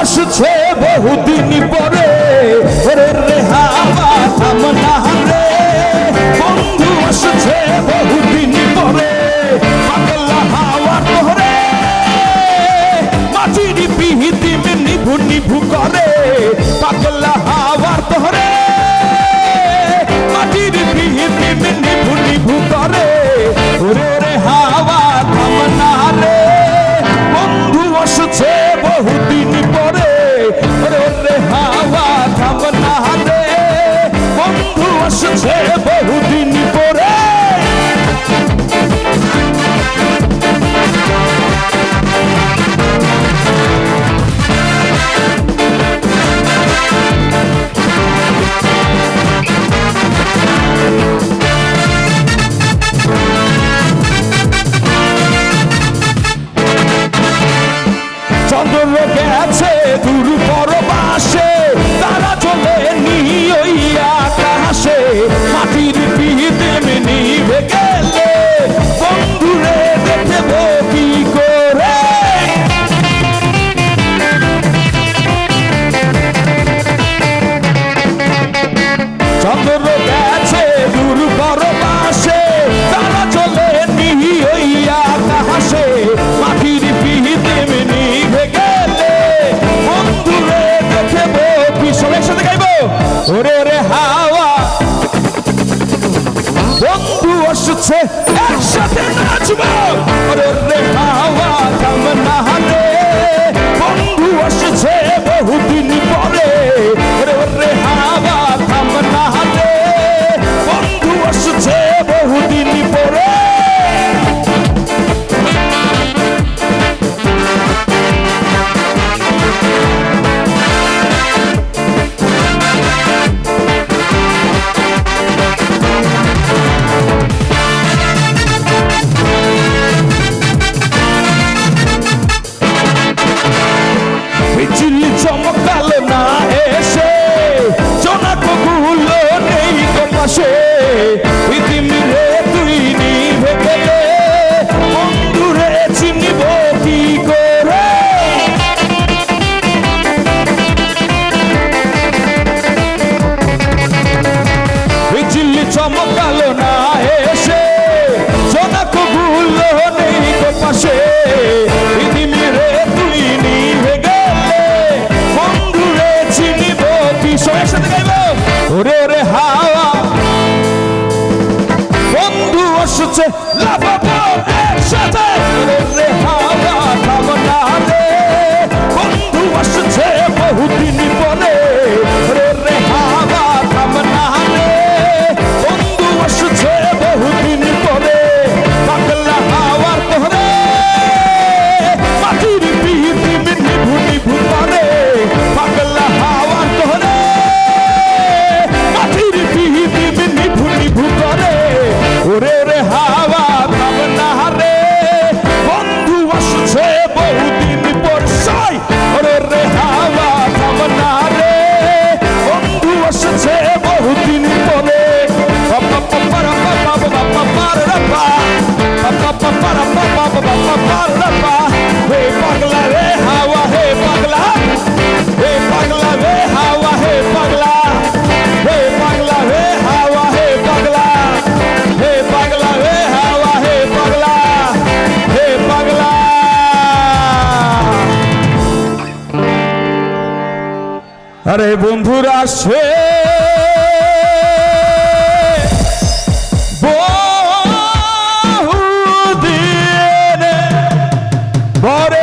আসছে বহুদিন পরে। ওরে রেহা রে। বন্ধু আসছে বহুদিন পরে। পাগলা হাওয়া তোরে। মাটির পিহিতি নিভু নিভু করে। পাতলা হাওয়া বসছে বহুদিন ওরে রে হাওয়া। বন্ধু আসছে একসাথে নাচবো। ওরে রে Love আরে বন্ধুরা সে বরে